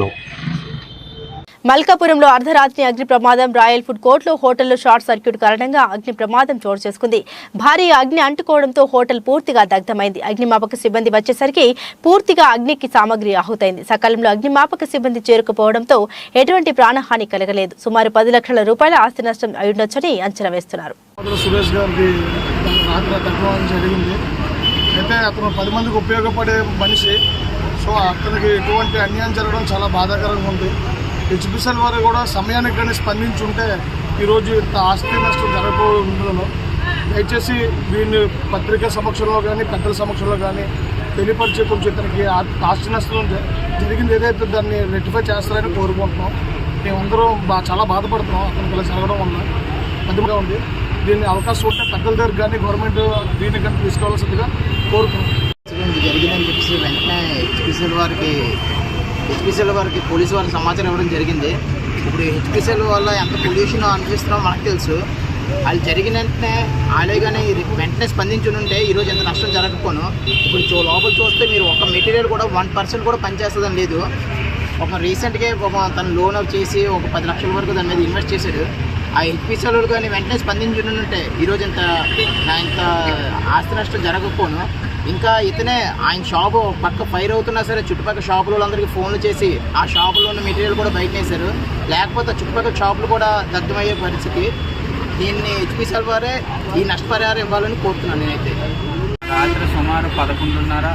కోరుకుంటున్నాం మల్కాపురంలో అర్ధరాత్రి అగ్ని ప్రమాదం రాయల్ ఫుడ్ కోర్టులో హోటల్లో షార్ట్ సర్క్యూట్ కారణంగా అగ్ని ప్రమాదం చోటు చేసుకుంది. భారీ అగ్ని అంటుకోవడంతో హోటల్ పూర్తిగా దగ్ధమైంది. అగ్నిమాపక సిబ్బంది వచ్చేసరికి పూర్తిగా అగ్నికి సామగ్రి ఆహుతైంది. సకాలంలో అగ్నిమాపక సిబ్బంది చేరుకుపోవడంతో ఎటువంటి ప్రాణహాని కలగలేదు. సుమారు పది లక్షల రూపాయల ఆస్తి నష్టం అయ్యుండొచ్చని అంచనా వేస్తున్నారు. అయితే అతను పది మందికి ఉపయోగపడే మనిషి. సో అతనికి ఎటువంటి అన్యాయం జరగడం చాలా బాధాకరంగా ఉంది. హెచ్పిసల్ వారు కూడా సమయానికి కానీ స్పందించి ఉంటే ఈరోజు ఇంత ఆస్తి నష్టం జరగకపోవడంలో దయచేసి వీడిని పత్రికా సమక్షంలో కానీ పెద్దల సమక్షంలో కానీ తెలియపరిచే కొంచెం ఇతనికి ఆస్తి నష్టం జరిగింది ఏదైతే దాన్ని రెక్టిఫై చేస్తారని కోరుకుంటున్నాం. మేమందరం బా చాలా బాధపడుతున్నాం. అతనికి ఇలా జరగడం వల్ల మధ్యగా ఉంది. దీన్ని అవకాశం ఉంటే పెద్దల దగ్గర కానీ గవర్నమెంట్ దీన్ని కానీ తీసుకోవాల్సిందిగా కోరుకుంటున్నాం. హెచ్పిసిఎల్ వారికి హెచ్పిసిఎల్ వారికి పోలీసు వారికి సమాచారం ఇవ్వడం జరిగింది. ఇప్పుడు హెచ్పిసిఎల్ వల్ల ఎంత పొల్యూషన్ అనిపిస్తున్నామో మనకు తెలుసు. అది జరిగిన వెంటనే వాళ్ళే కానీ వెంటనే స్పందించి ఉంటే ఈరోజు ఎంత నష్టం జరగకపోను. ఇప్పుడు చూ లోపల చూస్తే మీరు ఒక మెటీరియల్ కూడా వన్ పర్సెంట్ కూడా పనిచేస్తుందని లేదు. ఒక రీసెంట్గా ఒక తను లోన్ చేసి ఒక పది లక్షల వరకు దాని మీద ఇన్వెస్ట్ చేశాడు. ఆ హెచ్పిసిఎల్ కానీ వెంటనే స్పందించి ఉంటే ఈరోజు ఇంత ఇంత ఆస్తి నష్టం జరగకపోను. ఇంకా ఇతనే ఆయన షాపు పక్క ఫైర్ అవుతున్నా సరే చుట్టుపక్కల షాపుల వాళ్ళందరికీ ఫోన్లు చేసి ఆ షాపులో ఉన్న మెటీరియల్ కూడా బయటనేశారు లేకపోతే చుట్టుపక్కల షాపులు కూడా దగ్ధమయ్యే పరిస్థితి. దీన్ని హెచ్పిసిఎల్ వారే ఈ నష్టపరిహారం ఇవ్వాలని కోరుతున్నాను నేనైతే. రాత్రి సుమారు పదకొండున్నర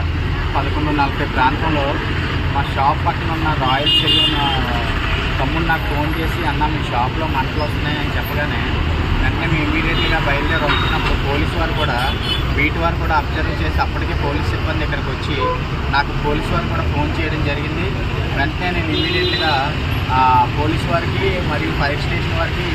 పదకొండు నలభై ప్రాంతంలో మా షాప్ పక్కన ఉన్న రాయల్ సెలూన్ తమ్ముడు నాకు ఫోన్ చేసి అన్న మీ షాప్లో మంటలు వస్తున్నాయని చెప్పగానే వెంటనే మేము ఇమీడియట్లీగా బయలుదేరి వస్తున్నప్పుడు బీట్ వారు కూడా అబ్జర్వ్ చేసి అప్పటికే పోలీస్ సిబ్బంది ఇక్కడికి వచ్చి నాకు పోలీస్ వారు కూడా ఫోన్ చేయడం జరిగింది. వెంటనే నేను ఇమీడియట్గా పోలీస్ వారికి మరియు ఫైర్ స్టేషన్ వారికి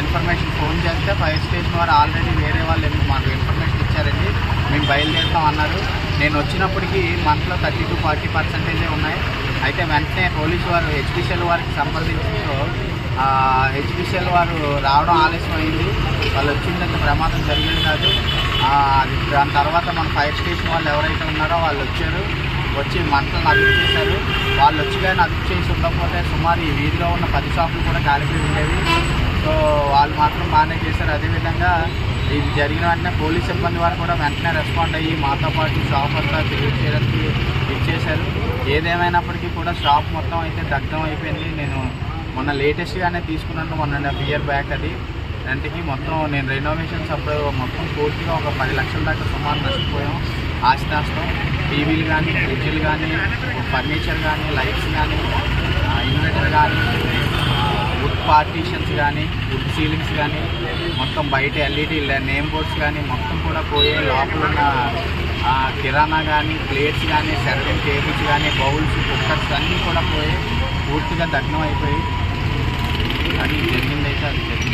ఇన్ఫర్మేషన్ ఫోన్ చేస్తే ఫైర్ స్టేషన్ వారు ఆల్రెడీ వేరే వాళ్ళు ఎందుకు మాకు ఇన్ఫర్మేషన్ ఇచ్చారండి. మేము బయలుదేరుతాం అన్నారు. నేను వచ్చినప్పటికీ మంత్లో థర్టీ టు ఫార్టీ పర్సెంటేజే ఉన్నాయి. అయితే వెంటనే పోలీసు వారు హెచ్పిసిఎల్ వారికి సంప్రదించడంతో హెచ్పిసిఎల్ వారు రావడం ఆలస్యం అయింది వాళ్ళు వచ్చిందంటే ప్రమాదం జరిగింది కాదు. అది దాని తర్వాత మన ఫైర్ స్టేషన్ వాళ్ళు ఎవరైతే ఉన్నారో వాళ్ళు వచ్చారు. వచ్చి మంటలను అదుపు చేశారు వాళ్ళు వచ్చి కానీ అదుపు చేసి ఉండకపోతే సుమారు ఈ వీధిలో ఉన్న పది షాపులు కూడా కాలిపోయి ఉండేవి. సో వాళ్ళు మాత్రం బాగానే చేశారు. అదేవిధంగా ఇది జరిగిన వెంటనే పోలీస్ సిబ్బంది వారు కూడా వెంటనే రెస్పాండ్ అయ్యి మాతో పాటు షాప్ అంతా క్లియర్ చేయడానికి ఇచ్చేశారు. ఏదేమైనప్పటికీ కూడా షాప్ మొత్తం అయితే దగ్ధం అయిపోయింది. నేను మొన్న లేటెస్ట్గానే తీసుకున్నాను మొన్న హాఫ్ ఇయర్ బ్యాక్ అది. రెంట్కి మొత్తం నేను రెనోవేషన్స్ అప్పుడు మొత్తం పూర్తిగా ఒక పది లక్షల దాకా సుమారు నష్టపోయాం. ఆస్తి నష్టం టీవీలు కానీ ఫ్రిడ్జ్లు కానీ ఫర్నిచర్ కానీ లైట్స్ కానీ ఇన్వర్టర్ కానీ వుడ్ పార్టీషన్స్ కానీ వుడ్ సీలింగ్స్ కానీ మొత్తం బయట ఎల్ఈడి నేమ్ బోర్డ్స్ కానీ మొత్తం కూడా పోయే లోపల ఉన్న కిరాణా కానీ ప్లేట్స్ కానీ సర్వెన్ టేబుల్స్ కానీ బౌల్స్ కుక్కర్స్ అన్నీ కూడా పోయి పూర్తిగా దగ్నం అయిపోయి. అది జరిగిందైతే అది జరిగింది.